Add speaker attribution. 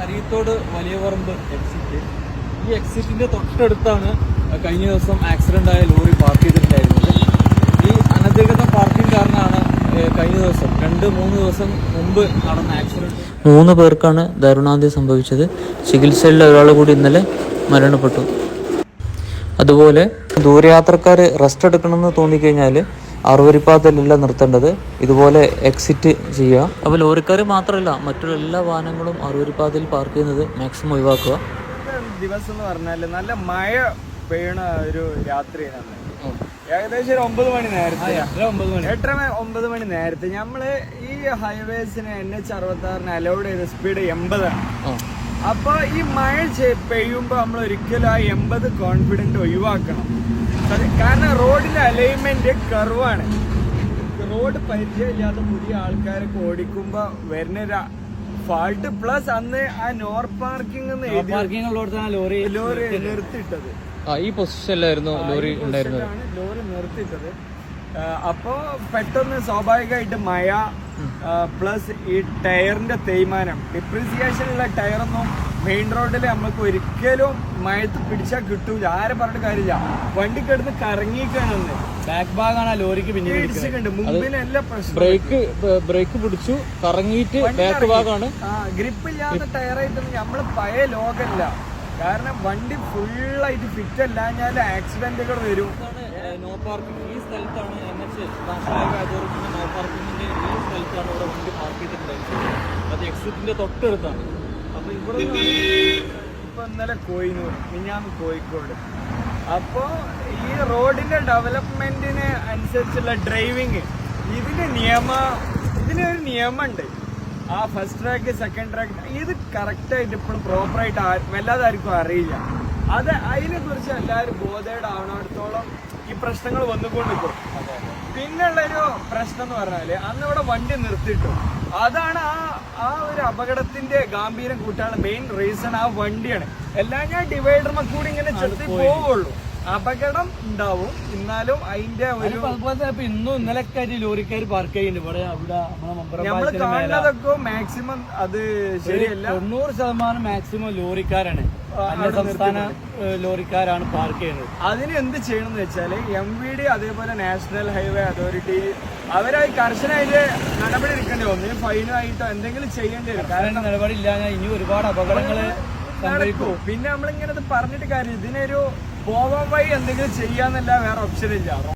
Speaker 1: അരിയത്തോട് വലിയ പറമ്പ് എക്സിറ്റ് ഈ എക്സിറ്റിന്റെ തൊട്ടടുത്താണ് കഴിഞ്ഞ ദിവസം ആക്സിഡന്റ് ആയ ലോറി പാർക്ക് ചെയ്തിട്ടുണ്ടായിരുന്നത്. ഈ അനധികൃത പാർക്കിംഗ് കാരണമാണ് കഴിഞ്ഞ ദിവസം രണ്ട് മൂന്ന് ദിവസം മുമ്പ് നടന്ന ആക്സിഡന്റ്
Speaker 2: മൂന്ന് പേർക്കാണ് ദാരുണാന്ത്യം സംഭവിച്ചത്. ചികിത്സയിൽ ഒരാൾ കൂടി ഇന്നലെ മരണപ്പെട്ടു. അതുപോലെ ദൂരയാത്രക്കാർ റെസ്റ്റ് എടുക്കണമെന്ന് തോന്നിക്കഴിഞ്ഞാൽ അറുവരിപ്പാതയിലല്ല നിർത്തേണ്ടത്. ഇതുപോലെ എക്സിറ്റ് ചെയ്യുക. അപ്പോൾ ലോറിക്കാർ മാത്രമല്ല മറ്റുള്ള എല്ലാ വാഹനങ്ങളും അറുവരിപ്പാതയിൽ പാർക്ക് ചെയ്യുന്നത് മാക്സിമം ഒഴിവാക്കുക.
Speaker 3: ദിവസം എന്ന് പറഞ്ഞാൽ നല്ല മഴ പെയ്യണ ഒരു രാത്രിയാണ് ഏകദേശം ഒരു ഒമ്പത് മണി നേരത്തെ.
Speaker 1: ഒമ്പത് മണി.
Speaker 3: എട്ടര ഒമ്പത് മണി നേരത്തെ. നമ്മൾ ഈ ഹൈവേസിന് എൻ എച്ച് അറുപത്തി ആറിന് അലൗഡ് ചെയ്ത സ്പീഡ് എൺപതാണ്.
Speaker 1: ആ
Speaker 3: അപ്പൊ ഈ മഴ പെയ്യുമ്പോ നമ്മൾ ഒരിക്കലും ആ എൺപത് കോൺഫിഡന്റ് ഒഴിവാക്കണം. കാരണം റോഡിന്റെ അലൈൻമെന്റ് കർവാണ് റോഡ് പരിചയമില്ലാത്ത പുതിയ ആൾക്കാരൊക്കെ ഓടിക്കുമ്പോ വരുന്ന ഫാൾട്ട് പ്ലസ് അന്ന് ആ no parking
Speaker 1: parking lorry
Speaker 3: lorry നിർത്തിയിട്ടത്.
Speaker 1: ആ ഈ പൊസിഷനിലായിരുന്നു ലോറി ഉണ്ടായിരുന്നത്.
Speaker 3: ലോറി നിർത്തിയിട്ടത്. ആ, അപ്പോ പെട്ടെന്ന് സ്വാഭാവികമായിട്ട് മഴ പ്ലസ് ഈ ടയറിന്റെ തേയ്മാനം. ഡിപ്രീസിയേഷൻ ഉള്ള ടയറൊന്നും മെയിൻ റോഡിൽ നമ്മൾക്ക് ഒരിക്കലും മഴത്ത് പിടിച്ചാൽ കിട്ടൂല. ആരെ പറഞ്ഞിട്ട് കാര്യമില്ല. വണ്ടി കിടന്ന് കറങ്ങിക്കാണെന്ന്
Speaker 1: ബാക്ക് ഭാഗമാണ് ലോറിക്ക് പിന്നെ
Speaker 3: ഇടിച്ചിട്ടുണ്ട്. മുമ്പിലെല്ലാം പ്രശ്നം
Speaker 1: ബ്രേക്ക് ബ്രേക്ക് പിടിച്ചു കറങ്ങിയിട്ട് ബാക്ക് ഭാഗമാണ്
Speaker 3: ആ ഗ്രിപ്പ് ഇല്ലാത്ത ടയറായിട്ടൊന്നും നമ്മൾ പഴയ ലോകല്ല കാരണം വണ്ടി ഫുള്ളായിട്ട് ഫിറ്റ് അല്ലാഞ്ഞാൽ ആക്സിഡന്റുകൾ വരും.
Speaker 1: നോ പാർക്കിംഗ് ഈ സ്ഥലത്താണ് എൻ എച്ച് നാഷണൽ ഹൈവേ അതോറിറ്റിന്റെ നോ പാർക്കിങ്ങിന്റെ ഈ സ്ഥലത്താണ് ഇവിടെ വണ്ടി പാർക്ക് ചെയ്തിട്ടുണ്ടായിരുന്നത്. അത് എക്സിറ്റിന്റെ തൊട്ടടുത്താണ്. അപ്പോൾ ഇവിടെ
Speaker 3: ഇപ്പം ഇന്നലെ കോയിനൂർ മിഞ്ഞാന്ന് കോഴിക്കോട്. അപ്പോൾ ഈ റോഡിന്റെ ഡെവലപ്മെന്റിന് അനുസരിച്ചുള്ള ഡ്രൈവിങ് ഇതിന് നിയമ ഇതിനൊരു നിയമമുണ്ട്. ആ ഫസ്റ്റ് ട്രാക്ക് സെക്കൻഡ് ട്രാക്ക് ഇത് കറക്റ്റായിട്ട് ഇപ്പോഴും ആ- വല്ലാതെ ആർക്കും അറിയില്ല. അത് അതിനെക്കുറിച്ച് എല്ലാവരും ബോധേഡ് ആവണത്തോളം ഈ പ്രശ്നങ്ങൾ വന്നുകൊണ്ടിരിക്കും. പിന്നുള്ളൊരു പ്രശ്നം എന്ന് പറഞ്ഞാൽ അന്ന് അവിടെ വണ്ടി നിർത്തിയിട്ടു. അതാണ് ആ ആ ഒരു അപകടത്തിന്റെ ഗാംഭീര്യം കൂട്ടാനുള്ള മെയിൻ റീസൺ ആ വണ്ടിയാണ്. എല്ലാം ഞാൻ ഡിവൈഡർമ കൂടി ഇങ്ങനെ ചെത്തി പോവുള്ളൂ. അപകടം ഉണ്ടാവും. എന്നാലും അതിന്റെ ഒരു
Speaker 1: അതുപോലെ തന്നെ ഇപ്പൊ ഇന്നും ഇന്നലെയൊക്കെ ആയിട്ട് ലോറിക്കാർ പാർക്ക് ചെയ്യുന്നുണ്ട് ഇവിടെ അവിടെ
Speaker 3: നമ്മൾ കാണുന്നതൊക്കെ മാക്സിമം അത് ശരിയല്ല.
Speaker 1: തൊണ്ണൂറ് ശതമാനം മാക്സിമം ലോറിക്കാരാണ്. സംസ്ഥാന ലോറിക്കാരാണ് പാർക്ക് ചെയ്യുന്നത്.
Speaker 3: അതിന് എന്ത് ചെയ്യണം എന്ന് വെച്ചാൽ എം വി ഡി അതേപോലെ നാഷണൽ ഹൈവേ അതോറിറ്റി അവരായി കർശനമായിട്ട് നടപടി എടുക്കേണ്ടി വന്നു. ഫൈനായിട്ടോ എന്തെങ്കിലും ചെയ്യേണ്ടി വരും. കാരണം
Speaker 1: നടപടി ഇല്ലാതെ ഇനി ഒരുപാട് അപകടങ്ങൾ
Speaker 3: നടക്കും. പിന്നെ നമ്മളിങ്ങനെ പറഞ്ഞിട്ട് കാര്യം ഇതിനൊരു പോവാൻ വഴി എന്തെങ്കിലും ചെയ്യാന്നല്ല വേറെ ഓപ്ഷൻ ഇല്ല.